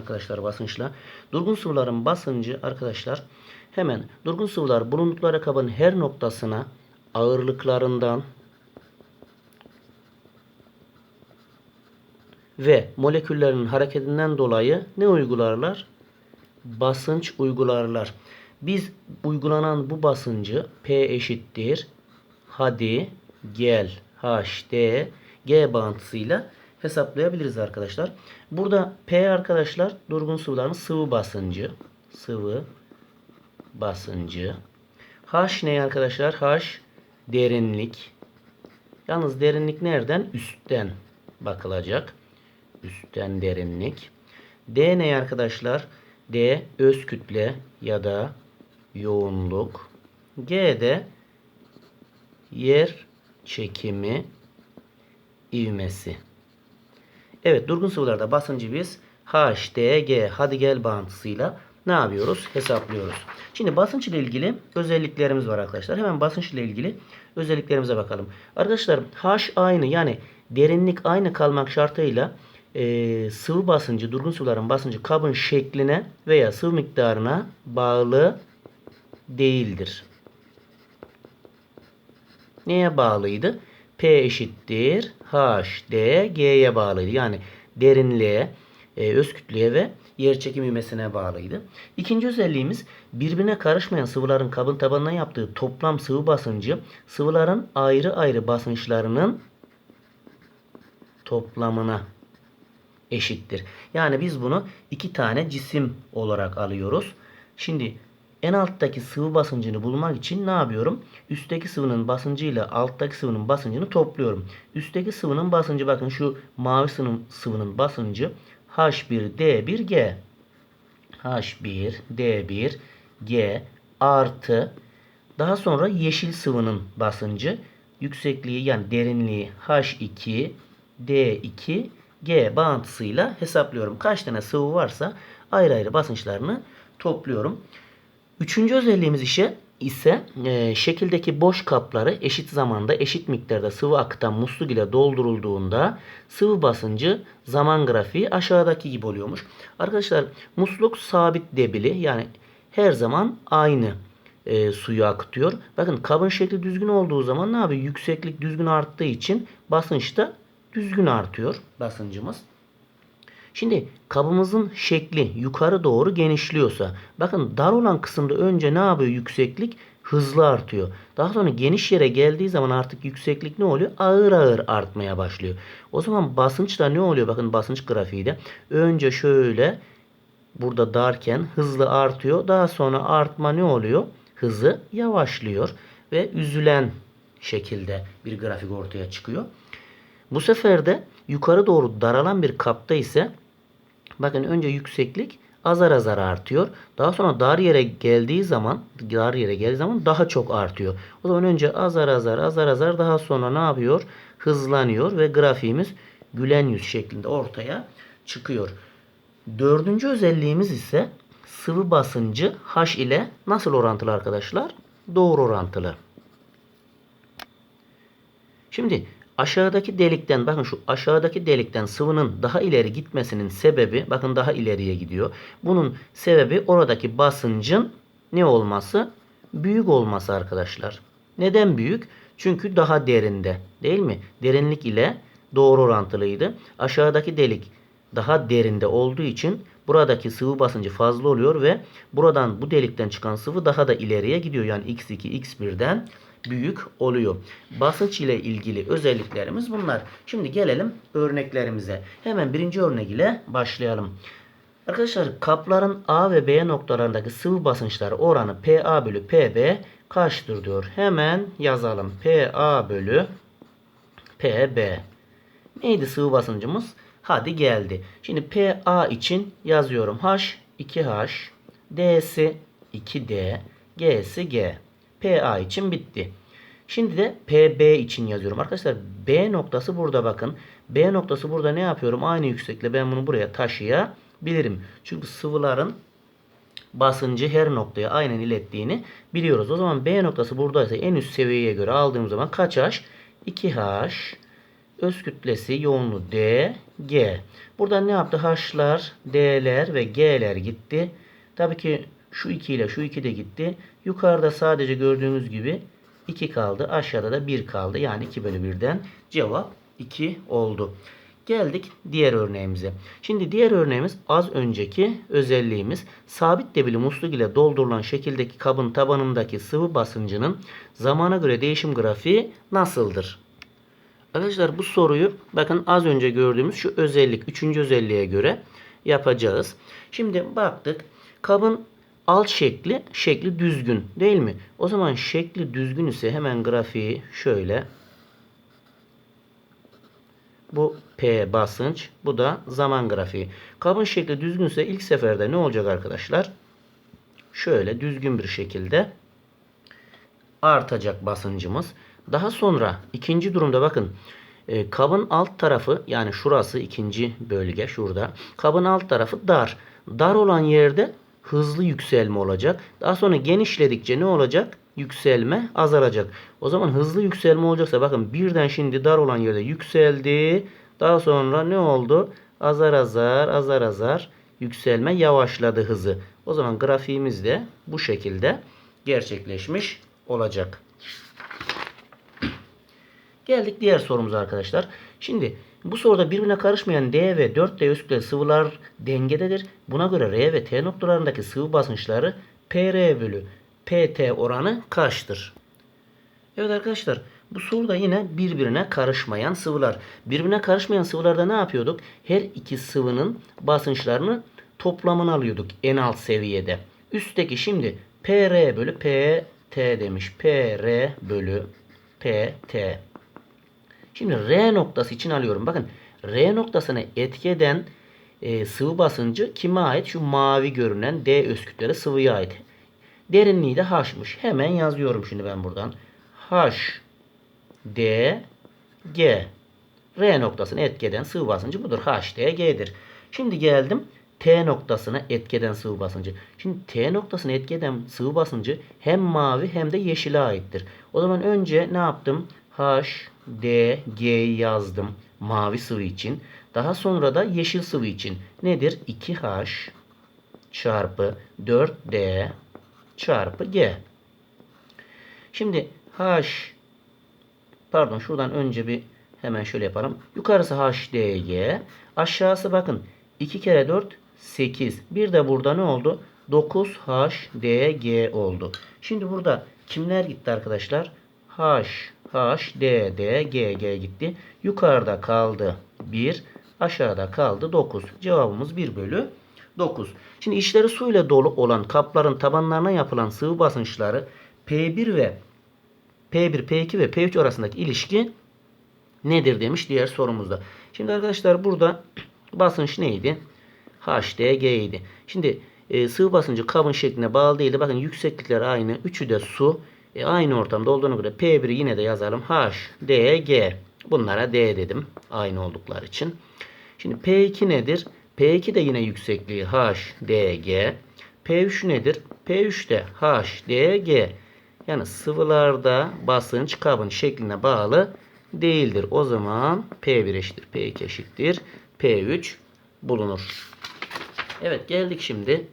arkadaşlar basınçla. Durgun sıvıların basıncı arkadaşlar hemen durgun sıvılar bulundukları kabın her noktasına ağırlıklarından ve moleküllerin hareketinden dolayı ne uygularlar? Basınç uygularlar. Biz uygulanan bu basıncı P eşittir. Hadi gel H D G bağıntısıyla hesaplayabiliriz arkadaşlar. Burada P arkadaşlar durgun sıvıların sıvı basıncı. Sıvı basıncı. H ne arkadaşlar? H derinlik. Yalnız derinlik nereden? Üstten bakılacak. Üstten derinlik. D ne arkadaşlar? D öz kütle ya da yoğunluk. G de yer çekimi ivmesi. Evet durgun sıvılarda basıncı biz HDG hadi gel bağıntısıyla ne yapıyoruz? Hesaplıyoruz. Şimdi basınç ile ilgili özelliklerimiz var arkadaşlar. Hemen basınç ile ilgili özelliklerimize bakalım. Arkadaşlar H aynı yani derinlik aynı kalmak şartıyla e, sıvı basıncı, durgun sıvıların basıncı kabın şekline veya sıvı miktarına bağlı değildir. Neye bağlıydı? P eşittir H, D, G'ye bağlıydı. Yani derinliğe, e, öz kütleye ve yer çekim ivmesine bağlıydı. İkinci özelliğimiz birbirine karışmayan sıvıların kabın tabanına yaptığı toplam sıvı basıncı sıvıların ayrı ayrı basınçlarının toplamına eşittir. Yani biz bunu iki tane cisim olarak alıyoruz. Şimdi en alttaki sıvı basıncını bulmak için ne yapıyorum? Üstteki sıvının basıncıyla alttaki sıvının basıncını topluyorum. Üstteki sıvının basıncı bakın şu mavi sıvının, sıvının basıncı H1D1G. H1D1G artı daha sonra yeşil sıvının basıncı yüksekliği yani derinliği H2 D2 G bağıntısıyla hesaplıyorum. Kaç tane sıvı varsa ayrı ayrı basınçlarını topluyorum. Üçüncü özelliğimiz ise ise e, şekildeki boş kapları eşit zamanda eşit miktarda sıvı akıtan musluk ile doldurulduğunda sıvı basıncı zaman grafiği aşağıdaki gibi oluyormuş. Arkadaşlar musluk sabit debili yani her zaman aynı e, suyu akıtıyor. Bakın kabın şekli düzgün olduğu zaman ne yapıyor? Yükseklik düzgün arttığı için basınç da düzgün artıyor basıncımız. Şimdi kabımızın şekli yukarı doğru genişliyorsa bakın dar olan kısımda önce ne yapıyor yükseklik? Hızlı artıyor. Daha sonra geniş yere geldiği zaman artık yükseklik ne oluyor? Ağır ağır artmaya başlıyor. O zaman basınç da ne oluyor? Bakın basınç grafiği de önce şöyle burada darken hızlı artıyor. Daha sonra artma ne oluyor? Hızı yavaşlıyor ve üzülen şekilde bir grafik ortaya çıkıyor. Bu sefer de yukarı doğru daralan bir kapta ise bakın önce yükseklik azar azar artıyor. Daha sonra dar yere geldiği zaman dar yere geldiği zaman daha çok artıyor. O zaman önce azar azar azar azar daha sonra ne yapıyor? Hızlanıyor ve grafiğimiz gülen yüz şeklinde ortaya çıkıyor. Dördüncü özelliğimiz ise sıvı basıncı H ile nasıl orantılı arkadaşlar? Doğru orantılı. Şimdi aşağıdaki delikten bakın şu aşağıdaki delikten sıvının daha ileri gitmesinin sebebi bakın daha ileriye gidiyor. Bunun sebebi oradaki basıncın ne olması? Büyük olması arkadaşlar. Neden büyük? Çünkü daha derinde değil mi? Derinlik ile doğru orantılıydı. Aşağıdaki delik daha derinde olduğu için buradaki sıvı basıncı fazla oluyor ve buradan bu delikten çıkan sıvı daha da ileriye gidiyor. Yani x2 x1'den büyük oluyor. Basınç ile ilgili özelliklerimiz bunlar. Şimdi gelelim örneklerimize. Hemen birinci örnek ile başlayalım. Arkadaşlar kapların A ve B noktalarındaki sıvı basınçları oranı PA bölü PB kaçtır diyor. Hemen yazalım. PA bölü PB. Neydi sıvı basıncımız? Hadi geldi. Şimdi PA için yazıyorum. H 2H, D'si 2D, G'si G. PA için bitti. Şimdi de PB için yazıyorum. Arkadaşlar B noktası burada bakın. B noktası burada ne yapıyorum? Aynı yükseklikle ben bunu buraya taşıyabilirim. Çünkü sıvıların basıncı her noktaya aynen ilettiğini biliyoruz. O zaman B noktası buradaysa en üst seviyeye göre aldığım zaman kaç H? 2H Öz kütlesi yoğunluğu D, G. Burada ne yaptı? H'lar, D'ler ve G'ler gitti. Tabii ki şu 2 ile şu 2 de gitti. Yukarıda sadece gördüğünüz gibi 2 kaldı. Aşağıda da 1 kaldı. Yani 2 bölü 1'den cevap 2 oldu. Geldik diğer örneğimize. Şimdi diğer örneğimiz az önceki özelliğimiz. Sabit debili musluk ile doldurulan şekildeki kabın tabanındaki sıvı basıncının zamana göre değişim grafiği nasıldır? Arkadaşlar bu soruyu bakın az önce gördüğümüz şu özellik, üçüncü özelliğe göre yapacağız. Şimdi baktık. Kabın alt şekli, şekli düzgün değil mi? O zaman şekli düzgün ise hemen grafiği şöyle. Bu P basınç, bu da zaman grafiği. Kabın şekli düzgünse ilk seferde ne olacak arkadaşlar? Şöyle düzgün bir şekilde artacak basıncımız. Daha sonra ikinci durumda bakın e, kabın alt tarafı yani şurası ikinci bölge şurada. Kabın alt tarafı dar. Dar olan yerde hızlı yükselme olacak. Daha sonra genişledikçe ne olacak? Yükselme azalacak. O zaman hızlı yükselme olacaksa bakın birden şimdi dar olan yerde yükseldi. Daha sonra ne oldu? Azar azar azar azar yükselme yavaşladı hızı. O zaman grafiğimiz de bu şekilde gerçekleşmiş olacak. Geldik diğer sorumuza arkadaşlar. Şimdi bu soruda birbirine karışmayan D ve 4D üstlü sıvılar dengededir. Buna göre R ve T noktalarındaki sıvı basınçları PR bölü PT oranı kaçtır? Evet arkadaşlar bu soruda yine birbirine karışmayan sıvılar. Birbirine karışmayan sıvılarda ne yapıyorduk? Her iki sıvının basınçlarını toplamını alıyorduk en alt seviyede. Üstteki şimdi PR bölü PT demiş. PR bölü PT. Şimdi R noktası için alıyorum. Bakın R noktasına etki eden e, sıvı basıncı kime ait? Şu mavi görünen D öz sıvıya ait. Derinliği de H'mış. Hemen yazıyorum şimdi ben buradan. H D G R noktasına etki eden sıvı basıncı budur. H D G'dir. Şimdi geldim T noktasına etki eden sıvı basıncı. Şimdi T noktasına etki eden sıvı basıncı hem mavi hem de yeşile aittir. O zaman önce ne yaptım? H, D, G'yi yazdım mavi sıvı için. Daha sonra da yeşil sıvı için. Nedir? 2H çarpı 4D çarpı G. Şimdi H pardon şuradan önce bir hemen şöyle yapalım. Yukarısı HDG. Aşağısı bakın 2 kere 4 8. Bir de burada ne oldu? 9HDG oldu. Şimdi burada kimler gitti arkadaşlar? H, H, D, D, G, G gitti. Yukarıda kaldı 1. Aşağıda kaldı 9. Cevabımız 1 bölü 9. Şimdi içleri suyla dolu olan kapların tabanlarına yapılan sıvı basınçları P1 ve P1, P2 ve P3 arasındaki ilişki nedir demiş diğer sorumuzda. Şimdi arkadaşlar burada basınç neydi? HDG idi. Şimdi e, sıvı basıncı kabın şekline bağlı değildi. Bakın yükseklikler aynı. Üçü de su. E, aynı ortamda olduğuna göre P1'i yine de yazalım. H, D, G. Bunlara D dedim. Aynı oldukları için. Şimdi P2 nedir? P2 de yine yüksekliği H, D, G. P3 nedir? P3 de H, D, G. Yani sıvılarda basınç kabın şekline bağlı değildir. O zaman P1 eşittir P2 eşittir P3 bulunur. Evet geldik şimdi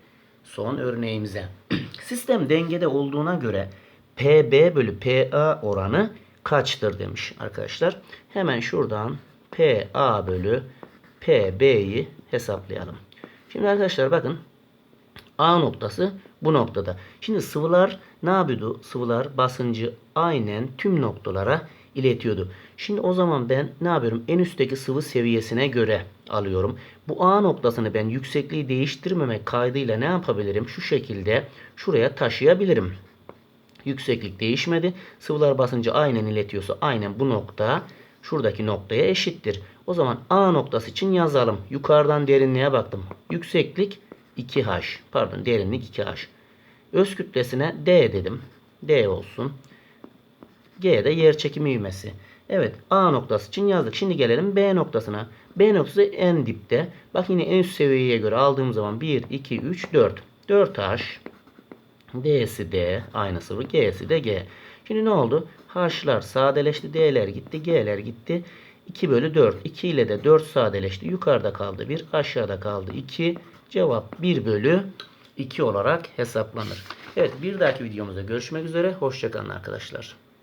son örneğimize. Sistem dengede olduğuna göre PB bölü PA oranı kaçtır demiş arkadaşlar. Hemen şuradan PA bölü PB'yi hesaplayalım. Şimdi arkadaşlar bakın A noktası bu noktada. Şimdi sıvılar ne yapıyordu? Sıvılar basıncı aynen tüm noktalara iletiyordu. Şimdi o zaman ben ne yapıyorum? En üstteki sıvı seviyesine göre alıyorum. Bu A noktasını ben yüksekliği değiştirmemek kaydıyla ne yapabilirim? Şu şekilde şuraya taşıyabilirim. Yükseklik değişmedi. Sıvılar basıncı aynen iletiyorsa aynen bu nokta şuradaki noktaya eşittir. O zaman A noktası için yazalım. Yukarıdan derinliğe baktım. Yükseklik 2H. Pardon derinlik 2H. Öz kütlesine D dedim. D olsun. G de yer çekimi ivmesi. Evet A noktası için yazdık. Şimdi gelelim B noktasına. B noktası en dipte. Bak yine en üst seviyeye göre aldığım zaman 1, 2, 3, 4. 4H. D'si D. Aynı sıvı. G'si de G. Şimdi ne oldu? H'lar sadeleşti. D'ler gitti. G'ler gitti. 2 bölü 4. 2 ile de 4 sadeleşti. Yukarıda kaldı 1. Aşağıda kaldı 2. Cevap 1 bölü 2 olarak hesaplanır. Evet bir dahaki videomuzda görüşmek üzere. Hoşçakalın arkadaşlar.